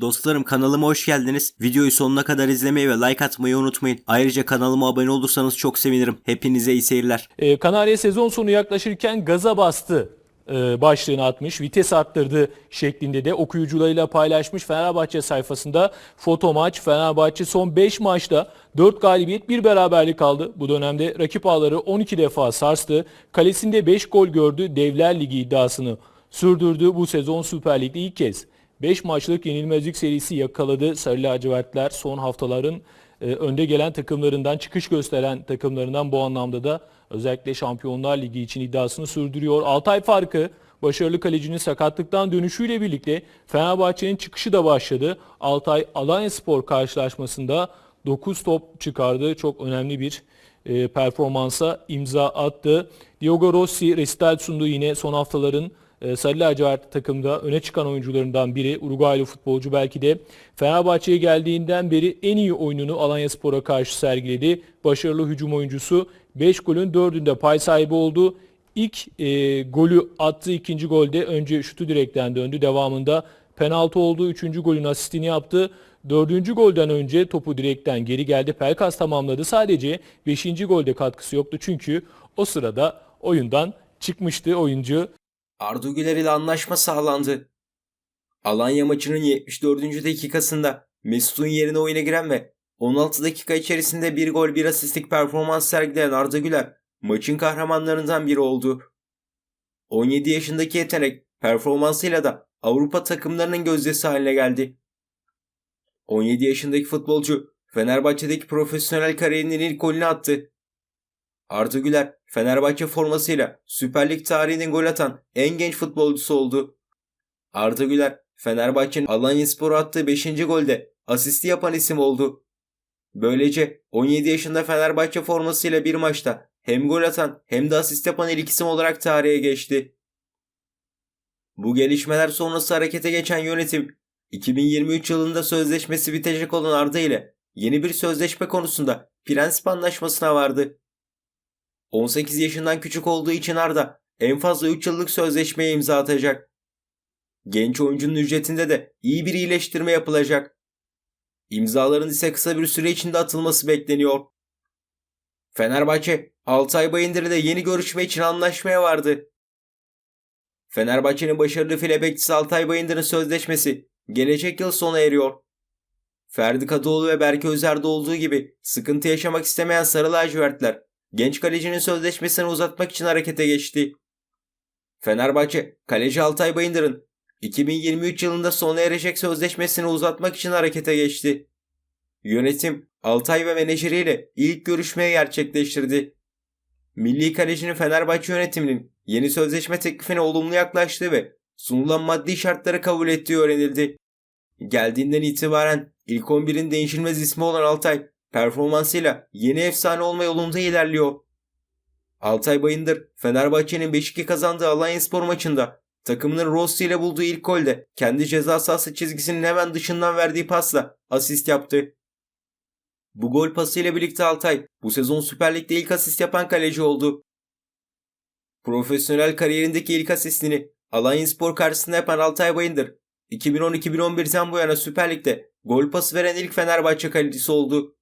Dostlarım kanalıma hoş geldiniz. Videoyu sonuna kadar izlemeyi ve like atmayı unutmayın. Ayrıca kanalıma abone olursanız çok sevinirim. Hepinize iyi seyirler. Ee, Kanarya sezon sonu yaklaşırken gaza bastı e, başlığını atmış, vites arttırdı şeklinde de okuyucularıyla paylaşmış Fenerbahçe sayfasında foto maç. Fenerbahçe son 5 maçta 4 galibiyet 1 beraberlik aldı. Bu dönemde rakip ağları 12 defa sarstı. Kalesinde 5 gol gördü. Devler Ligi iddiasını sürdürdü. Bu sezon Süper Lig'de ilk kez 5 maçlık yenilmezlik serisi yakaladı. Sarı lacivertler son haftaların e, önde gelen takımlarından, çıkış gösteren takımlarından bu anlamda da özellikle Şampiyonlar Ligi için iddiasını sürdürüyor. Altay farkı başarılı kalecinin sakatlıktan dönüşüyle birlikte Fenerbahçe'nin çıkışı da başladı. Altay Alanya Spor karşılaşmasında 9 top çıkardı. Çok önemli bir e, performansa imza attı. Diogo Rossi resital sundu yine son haftaların e, Sarı lacivert takımda öne çıkan oyuncularından biri. Uruguaylı futbolcu belki de Fenerbahçe'ye geldiğinden beri en iyi oyununu Alanya Spor'a karşı sergiledi. Başarılı hücum oyuncusu 5 golün 4'ünde pay sahibi oldu. İlk e, golü attığı ikinci golde önce şutu direkten döndü. Devamında penaltı oldu. Üçüncü golün asistini yaptı. Dördüncü golden önce topu direkten geri geldi. Pelkas tamamladı. Sadece beşinci golde katkısı yoktu. Çünkü o sırada oyundan çıkmıştı oyuncu. Arda Güler ile anlaşma sağlandı. Alanya maçının 74. dakikasında Mesut'un yerine oyuna giren ve 16 dakika içerisinde bir gol bir asistlik performans sergileyen Arda Güler maçın kahramanlarından biri oldu. 17 yaşındaki yetenek performansıyla da Avrupa takımlarının gözdesi haline geldi. 17 yaşındaki futbolcu Fenerbahçe'deki profesyonel kariyerinin ilk golünü attı. Arda Güler Fenerbahçe formasıyla Süper Lig tarihinin gol atan en genç futbolcusu oldu. Arda Güler Fenerbahçe'nin Alanyaspor'a attığı 5. golde asisti yapan isim oldu. Böylece 17 yaşında Fenerbahçe formasıyla bir maçta hem gol atan hem de asist yapan ilk isim olarak tarihe geçti. Bu gelişmeler sonrası harekete geçen yönetim 2023 yılında sözleşmesi bitecek olan Arda ile yeni bir sözleşme konusunda prensip anlaşmasına vardı. 18 yaşından küçük olduğu için Arda en fazla 3 yıllık sözleşmeye imza atacak. Genç oyuncunun ücretinde de iyi bir iyileştirme yapılacak. İmzaların ise kısa bir süre içinde atılması bekleniyor. Fenerbahçe Altay Bayındır ile yeni görüşme için anlaşmaya vardı. Fenerbahçe'nin başarılı file Altay Bayındır'ın sözleşmesi gelecek yıl sona eriyor. Ferdi Kadıoğlu ve Berke Özer'de olduğu gibi sıkıntı yaşamak istemeyen Sarı Lacivertler genç kalecinin sözleşmesini uzatmak için harekete geçti. Fenerbahçe, kaleci Altay Bayındır'ın 2023 yılında sona erecek sözleşmesini uzatmak için harekete geçti. Yönetim, Altay ve menajeriyle ilk görüşmeyi gerçekleştirdi. Milli kalecinin Fenerbahçe yönetiminin yeni sözleşme teklifine olumlu yaklaştığı ve sunulan maddi şartları kabul ettiği öğrenildi. Geldiğinden itibaren ilk 11'in değişilmez ismi olan Altay, performansıyla yeni efsane olma yolunda ilerliyor. Altay Bayındır, Fenerbahçe'nin 5-2 kazandığı Alanyaspor maçında takımının Rossi ile bulduğu ilk golde kendi ceza sahası çizgisinin hemen dışından verdiği pasla asist yaptı. Bu gol pasıyla birlikte Altay bu sezon Süper Lig'de ilk asist yapan kaleci oldu. Profesyonel kariyerindeki ilk asistini Alanyaspor karşısında yapan Altay Bayındır 2010-2011'den bu yana Süper Lig'de gol pası veren ilk Fenerbahçe kalecisi oldu.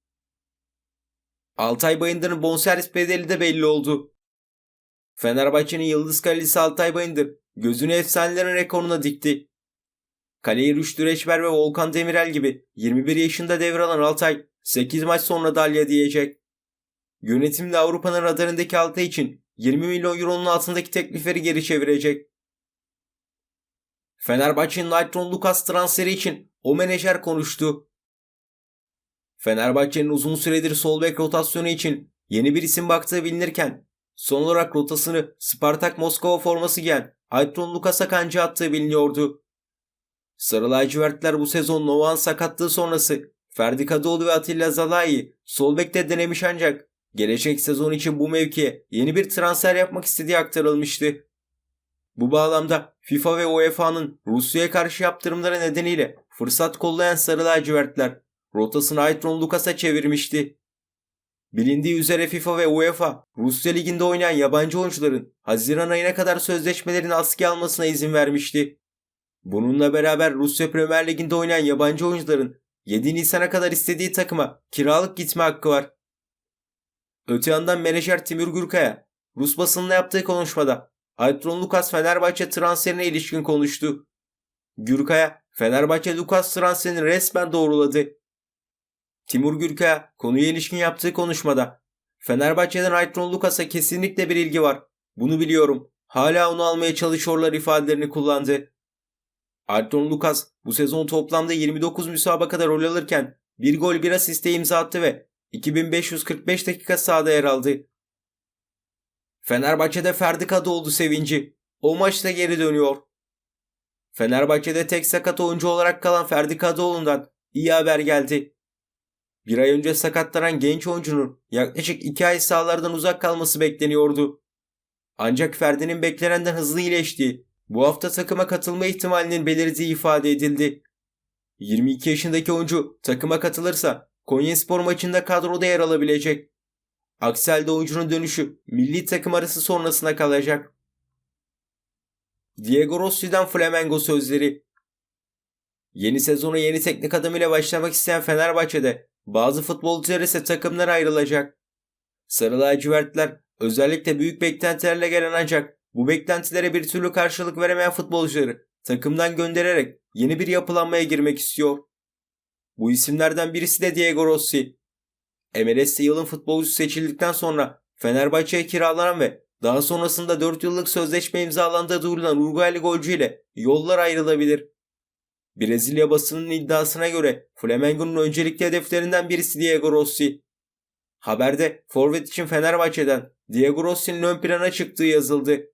Altay Bayındır'ın bonservis bedeli de belli oldu. Fenerbahçe'nin yıldız kalecisi Altay Bayındır gözünü efsanelerin rekoruna dikti. Kaleyi Rüştü Reçber ve Volkan Demirel gibi 21 yaşında devralan Altay 8 maç sonra Dalya diyecek. Yönetim de Avrupa'nın radarındaki Altay için 20 milyon euronun altındaki teklifleri geri çevirecek. Fenerbahçe'nin Lightron Lucas transferi için o menajer konuştu. Fenerbahçe'nin uzun süredir sol bek rotasyonu için yeni bir isim baktığı bilinirken son olarak rotasını Spartak Moskova forması giyen Aytron Lukas'a kanca attığı biliniyordu. Sarı lacivertler bu sezon Novan sakatlığı sonrası Ferdi Kadıoğlu ve Atilla Zalai sol bekte denemiş ancak gelecek sezon için bu mevkiye yeni bir transfer yapmak istediği aktarılmıştı. Bu bağlamda FIFA ve UEFA'nın Rusya'ya karşı yaptırımları nedeniyle fırsat kollayan Sarı lacivertler rotasını Aytron Lukas'a çevirmişti. Bilindiği üzere FIFA ve UEFA Rusya Ligi'nde oynayan yabancı oyuncuların Haziran ayına kadar sözleşmelerini askıya almasına izin vermişti. Bununla beraber Rusya Premier Ligi'nde oynayan yabancı oyuncuların 7 Nisan'a kadar istediği takıma kiralık gitme hakkı var. Öte yandan menajer Timur Gürkaya Rus basınına yaptığı konuşmada Aytron Lukas Fenerbahçe transferine ilişkin konuştu. Gürkaya Fenerbahçe Lukas transferini resmen doğruladı. Timur Gürkaya konuya ilişkin yaptığı konuşmada Fenerbahçe'den Aytron Lukas'a kesinlikle bir ilgi var. Bunu biliyorum. Hala onu almaya çalışıyorlar ifadelerini kullandı. Aytron Lukas bu sezon toplamda 29 müsabakada rol alırken bir gol bir asiste imza attı ve 2545 dakika sahada yer aldı. Fenerbahçe'de Ferdi Kadıoğlu sevinci. O maçta geri dönüyor. Fenerbahçe'de tek sakat oyuncu olarak kalan Ferdi Kadıoğlu'ndan iyi haber geldi. Bir ay önce sakatlanan genç oyuncunun yaklaşık 2 ay sahalardan uzak kalması bekleniyordu. Ancak Ferdi'nin beklenenden hızlı iyileştiği, bu hafta takıma katılma ihtimalinin belirdiği ifade edildi. 22 yaşındaki oyuncu takıma katılırsa Konyaspor maçında kadroda yer alabilecek. Aksi oyuncunun dönüşü milli takım arası sonrasına kalacak. Diego Rossi'den Flamengo sözleri Yeni sezona yeni teknik adam ile başlamak isteyen Fenerbahçe'de bazı futbolcular ise takımdan ayrılacak. Sarı lacivertler özellikle büyük beklentilerle gelen ancak bu beklentilere bir türlü karşılık veremeyen futbolcuları takımdan göndererek yeni bir yapılanmaya girmek istiyor. Bu isimlerden birisi de Diego Rossi. MLS'te yılın futbolcusu seçildikten sonra Fenerbahçe'ye kiralanan ve daha sonrasında 4 yıllık sözleşme imzalandığı duyurulan Uruguaylı golcü ile yollar ayrılabilir. Brezilya basının iddiasına göre Flamengo'nun öncelikli hedeflerinden birisi Diego Rossi. Haberde forvet için Fenerbahçe'den Diego Rossi'nin ön plana çıktığı yazıldı.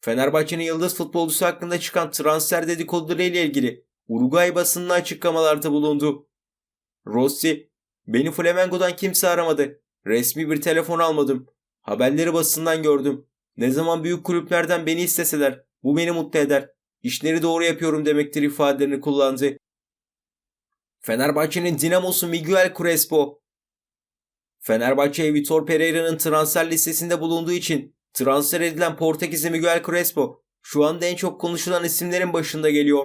Fenerbahçe'nin yıldız futbolcusu hakkında çıkan transfer dedikoduları ile ilgili Uruguay basınına açıklamalarda bulundu. Rossi, beni Flamengo'dan kimse aramadı. Resmi bir telefon almadım. Haberleri basından gördüm. Ne zaman büyük kulüplerden beni isteseler bu beni mutlu eder. İşleri doğru yapıyorum demektir ifadelerini kullandı. Fenerbahçe'nin dinamosu Miguel Crespo. Fenerbahçe Vitor Pereira'nın transfer listesinde bulunduğu için transfer edilen Portekizli Miguel Crespo şu anda en çok konuşulan isimlerin başında geliyor.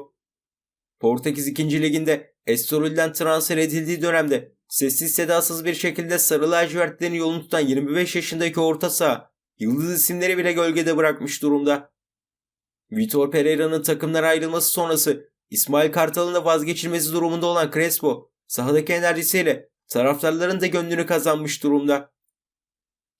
Portekiz 2. Liginde Estoril'den transfer edildiği dönemde sessiz sedasız bir şekilde sarı lacivertlerin yolunu tutan 25 yaşındaki orta saha yıldız isimleri bile gölgede bırakmış durumda. Vitor Pereira'nın takımdan ayrılması sonrası İsmail Kartal'ın da vazgeçilmesi durumunda olan Crespo sahadaki enerjisiyle taraftarların da gönlünü kazanmış durumda.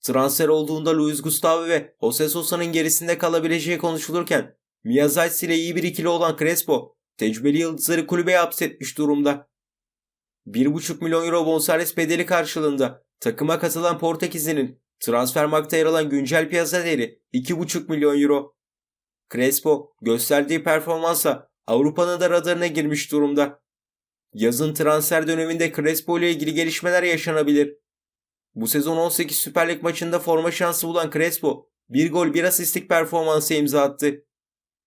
Transfer olduğunda Luis Gustavo ve Jose Sosa'nın gerisinde kalabileceği konuşulurken Miyazaki ile iyi bir ikili olan Crespo tecrübeli yıldızları kulübeye hapsetmiş durumda. 1,5 milyon euro bonservis bedeli karşılığında takıma katılan Portekizli'nin transfer markta yer alan güncel piyasa değeri 2,5 milyon euro. Crespo gösterdiği performansa Avrupa'nın da radarına girmiş durumda. Yazın transfer döneminde Crespo ile ilgili gelişmeler yaşanabilir. Bu sezon 18 Süper Lig maçında forma şansı bulan Crespo bir gol bir asistlik performansı imza attı.